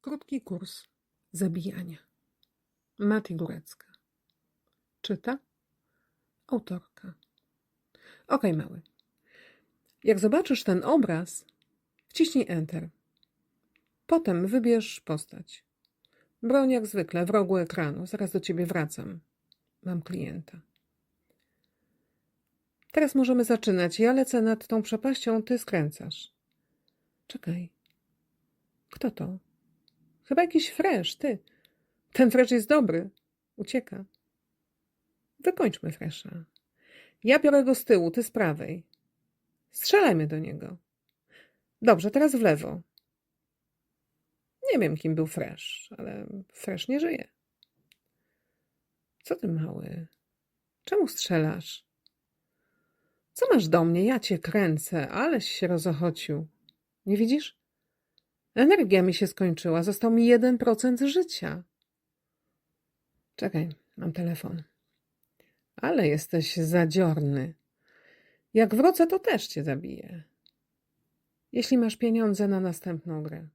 Krótki kurs zabijania. Mati Górecka. Czyta autorka. Okej, mały. Jak zobaczysz ten obraz, wciśnij Enter. Potem wybierz postać. Broń jak zwykle w rogu ekranu. Zaraz do ciebie wracam. Mam klienta. Teraz możemy zaczynać. Ja lecę nad tą przepaścią, ty skręcasz. Czekaj. Kto to? Chyba jakiś fresh, ty. Ten fresh jest dobry. Ucieka. Wykończmy fresha. Ja biorę go z tyłu, ty z prawej. Strzelajmy do niego. Dobrze, teraz w lewo. Nie wiem, kim był fresh, ale fresh nie żyje. Co ty mały? Czemu strzelasz? Co masz do mnie? Ja cię kręcę, aleś się rozochocił. Nie widzisz? Energia mi się skończyła. Został mi 1% życia. Czekaj, mam telefon. Ale jesteś zadziorny. Jak wrócę, to też cię zabiję. Jeśli masz pieniądze na następną grę.